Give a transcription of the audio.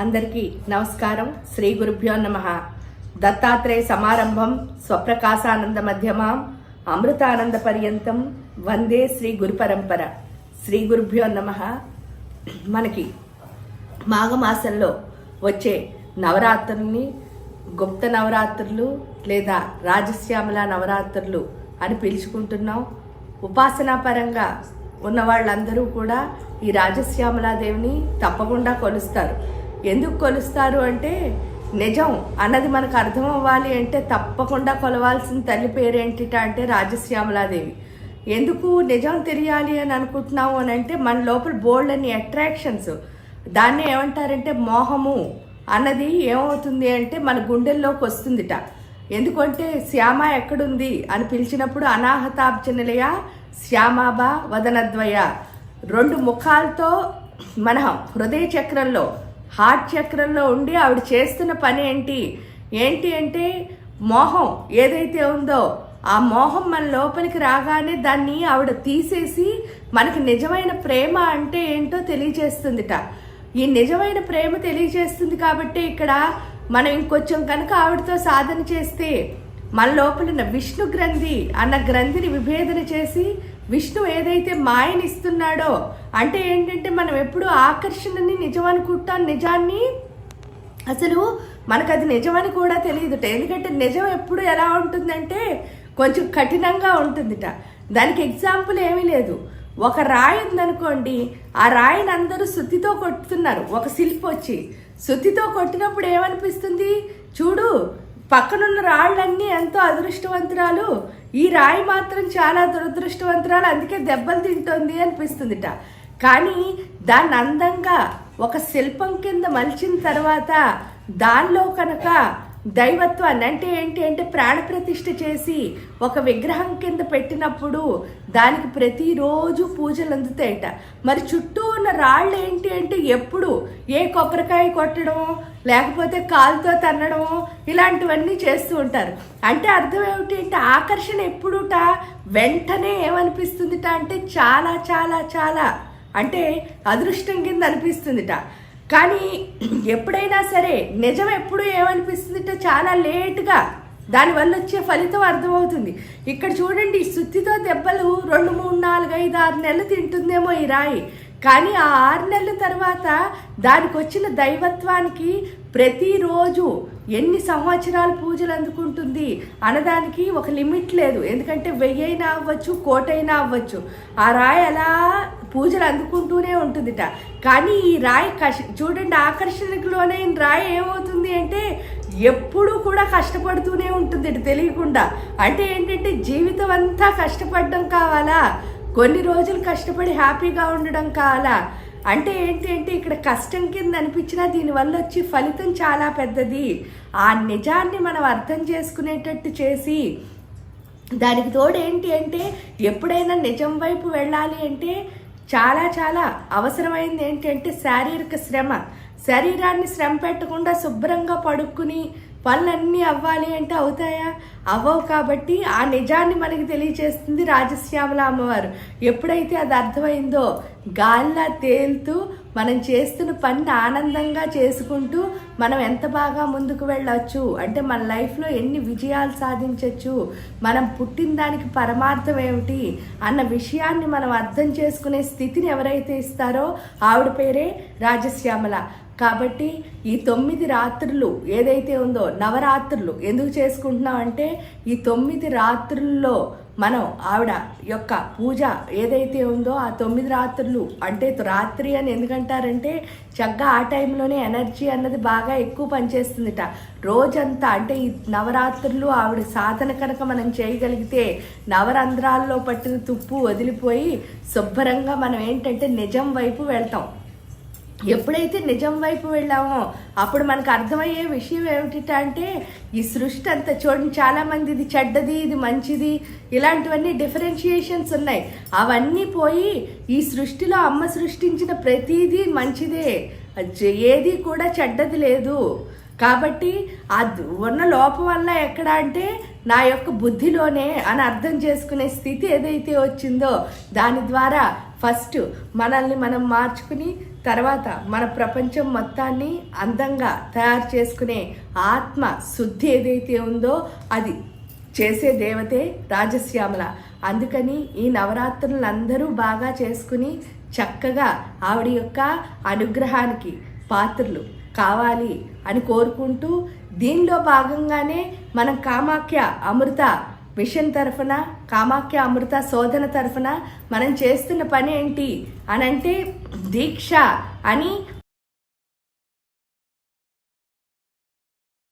అందరికీ నమస్కారం. శ్రీ గురుభ్యో నమ. దత్తాత్రేయ సమారంభం స్వప్రకాశానంద మధ్యమాం అమృతానంద పర్యంతం వందే శ్రీ గురు పరంపర. శ్రీ గురుభ్యో నమ. మనకి మాఘమాసంలో వచ్చే నవరాత్రుల్ని గుప్త నవరాత్రులు లేదా రాజశ్యామల నవరాత్రులు అని పిలుచుకుంటున్నాం. ఉపాసనా పరంగా ఉన్న వాళ్ళందరూ కూడా ఈ రాజశ్యామలాదేవిని తప్పకుండా కొలుస్తారు. ఎందుకు కొలుస్తారు అంటే నిజం అన్నది మనకు అర్థం అవ్వాలి అంటే తప్పకుండా కొలవాల్సిన తల్లి పేరేంటిట అంటే రాజశ్యామలాదేవి. ఎందుకు నిజం తెలియాలి అని అనుకుంటున్నాము అని అంటే మన లోపల బోల్డ్ అని అట్రాక్షన్స్ దాన్ని ఏమంటారంటే మోహము అన్నది ఏమవుతుంది అంటే మన గుండెల్లోకి వస్తుందిట. ఎందుకంటే శ్యామ ఎక్కడుంది అని పిలిచినప్పుడు అనాహతాబ్జనలయ శ్యామాబా వదనద్వయ రెండు ముఖాలతో మన హృదయ చక్రంలో హార్ట్ చక్రంలో ఉండి ఆవిడ చేస్తున్న పని ఏంటి? ఏంటి అంటే మోహం ఏదైతే ఉందో ఆ మోహం మన లోపలికి రాగానే దాన్ని ఆవిడ తీసేసి మనకి నిజమైన ప్రేమ అంటే ఏంటో తెలియజేస్తుందిట. ఈ నిజమైన ప్రేమ తెలియజేస్తుంది కాబట్టి ఇక్కడ మనం ఇంకొంచెం కనుక ఆవిడతో సాధన చేస్తే మన లోపల విష్ణు గ్రంథి అన్న గ్రంథిని విభేదన చేసి విష్ణు ఏదైతే మాయనిస్తున్నాడో అంటే ఏంటంటే మనం ఎప్పుడు ఆకర్షణని నిజమనుకుంటాం నిజాన్ని. అసలు మనకు అది నిజమని కూడా తెలియదుట. ఎందుకంటే నిజం ఎప్పుడు ఎలా ఉంటుందంటే కొంచెం కఠినంగా ఉంటుందిట. దానికి ఎగ్జాంపుల్ ఏమీ లేదు. ఒక రాయి ఉందనుకోండి ఆ రాయిని అందరూ సుత్తితో కొట్టుతున్నారు. ఒక శిల్పి వచ్చి సుత్తితో కొట్టినప్పుడు ఏమనిపిస్తుంది? చూడు పక్కనున్న రాళ్ళన్నీ ఎంతో అదృష్టవంతురాలు. ఈ రాయి మాత్రం చాలా దురదృష్టవంతురాలు అందుకే దెబ్బలు తింటోంది అనిపిస్తుందిట. కానీ దాన్ని అందంగా ఒక శిల్పం కింద మలిచిన తర్వాత దానిలో కనుక దైవత్వాన్ని అంటే ఏంటి అంటే ప్రాణప్రతిష్ఠ చేసి ఒక విగ్రహం కింద పెట్టినప్పుడు దానికి ప్రతిరోజు పూజలు అందుతాయట. మరి చుట్టూ ఉన్న రాళ్ళు ఏంటి అంటే ఎప్పుడు? ఏ కొబ్బరికాయ కొట్టడం లేకపోతే కాలుతో తన్నడం ఇలాంటివన్నీ చేస్తూ ఉంటారు. అంటే అర్థం ఏమిటి అంటే ఆకర్షణ ఎప్పుడుట? వెంటనే ఏమనిపిస్తుందిట అంటే చాలా చాలా చాలా. అంటే అదృష్టం కింద అనిపిస్తుందిట. కానీ ఎప్పుడైనా సరే నిజం ఎప్పుడు ఏమనిపిస్తుందంటే చాలా లేట్గా దానివల్ల వచ్చే ఫలితం అర్థమవుతుంది. ఇక్కడ చూడండి సుత్తితో దెబ్బలు రెండు మూడు నాలుగు ఐదు ఆరు నెలలు తింటుందేమో ఈ రాయి. కానీ ఆ ఆరు నెలల తర్వాత దానికి వచ్చిన దైవత్వానికి ప్రతిరోజు ఎన్ని సంవత్సరాలు పూజలు అందుకుంటుంది అనదానికి ఒక లిమిట్ లేదు. ఎందుకంటే వెయ్యైనా అవ్వచ్చు కోటైనా అవ్వచ్చు. ఆ రాయి అలా పూజలు అందుకుంటూనే ఉంటుందిట. కానీ ఈ రాయి కష్ చూడండి ఆకర్షణకు లోనైన రాయి ఏమవుతుంది అంటే ఎప్పుడూ కూడా కష్టపడుతూనే ఉంటుంది తెలియకుండా. అంటే ఏంటంటే జీవితం అంతా కష్టపడడం కావాలా? కొన్ని రోజులు కష్టపడి హ్యాపీగా ఉండడం కావాలా? అంటే ఏంటి అంటే ఇక్కడ కష్టం కింద అనిపించినా దీనివల్ల వచ్చి ఫలితం చాలా పెద్దది. ఆ నిజాన్ని మనం అర్థం చేసుకునేటట్టు చేసి దానికి తోడు ఏంటి అంటే ఎప్పుడైనా నిజం వైపు వెళ్ళాలి అంటే చాలా చాలా అవసరమైంది ఏంటంటే శారీరక శ్రమ. శరీరాన్ని శ్రమ పెట్టకుండా శుభ్రంగా పడుకుని పనులన్నీ అవ్వాలి అంటే అవుతాయా? అవ్వవు కాబట్టి ఆ నిజాన్ని మనకి తెలియచేస్తుంది రాజశ్యామల అమ్మవారు. ఎప్పుడైతే అది అర్థమైందో గాలిలా తేలుతూ మనం చేస్తున్న పని ఆనందంగా చేసుకుంటూ మనం ఎంత బాగా ముందుకు వెళ్ళవచ్చు అంటే మన లైఫ్లో ఎన్ని విజయాలు సాధించవచ్చు మనం పుట్టిన దానికి పరమార్థం ఏమిటి? అన్న విషయాన్ని మనం అర్థం చేసుకునే స్థితిని ఎవరైతే ఇస్తారో ఆవిడ పేరే రాజశ్యామల. కాబట్టి ఈ తొమ్మిది రాత్రులు ఏదైతే ఉందో నవరాత్రులు ఎందుకు చేసుకుంటున్నాం అంటే ఈ తొమ్మిది రాత్రుల్లో మనం ఆవిడ యొక్క పూజ ఏదైతే ఉందో ఆ తొమ్మిది రాత్రులు అంటే రాత్రి అని ఎందుకంటారంటే చక్కగా ఆ టైంలోనే ఎనర్జీ అన్నది బాగా ఎక్కువ పనిచేస్తుందిట. రోజంతా అంటే ఈ నవరాత్రులు ఆవిడ సాధన కనుక మనం చేయగలిగితే నవరంధ్రాల్లో పట్టిన తుప్పు వదిలిపోయి శుభ్రంగా మనం ఏంటంటే నిజం వైపు వెళ్తాం. ఎప్పుడైతే నిజం వైపు వెళ్ళామో అప్పుడు మనకు అర్థమయ్యే విషయం ఏమిటి అంటే ఈ సృష్టి అంతా చూడండి చాలామంది ఇది చెడ్డది ఇది మంచిది ఇలాంటివన్నీ డిఫరెన్షియేషన్స్ ఉన్నాయి. అవన్నీ పోయి ఈ సృష్టిలో అమ్మ సృష్టించిన ప్రతిదీ మంచిదే. ఏది కూడా చెడ్డది లేదు. కాబట్టి ఆ ఉన్న లోపం వల్ల ఎక్కడ అంటే నా యొక్క బుద్ధిలోనే అని అర్థం చేసుకునే స్థితి ఏదైతే వచ్చిందో దాని ద్వారా ఫస్ట్ మనల్ని మనం మార్చుకుని తర్వాత మన ప్రపంచం మొత్తాన్ని అందంగా తయారు చేసుకునే ఆత్మ శుద్ధి ఏదైతే ఉందో అది చేసే దేవతే రాజశ్యామల. అందుకని ఈ నవరాత్రులను అందరూ బాగా చేసుకుని చక్కగా ఆవిడ యొక్క అనుగ్రహానికి పాత్రలు కావాలి అని కోరుకుంటూ దీనిలో భాగంగానే మనం కామాఖ్య అమృత మిషన్ తరఫున కామాఖ్య అమృత శోధన తరఫున మనం చేస్తున్న పని ఏంటి? అని అంటే దీక్ష అని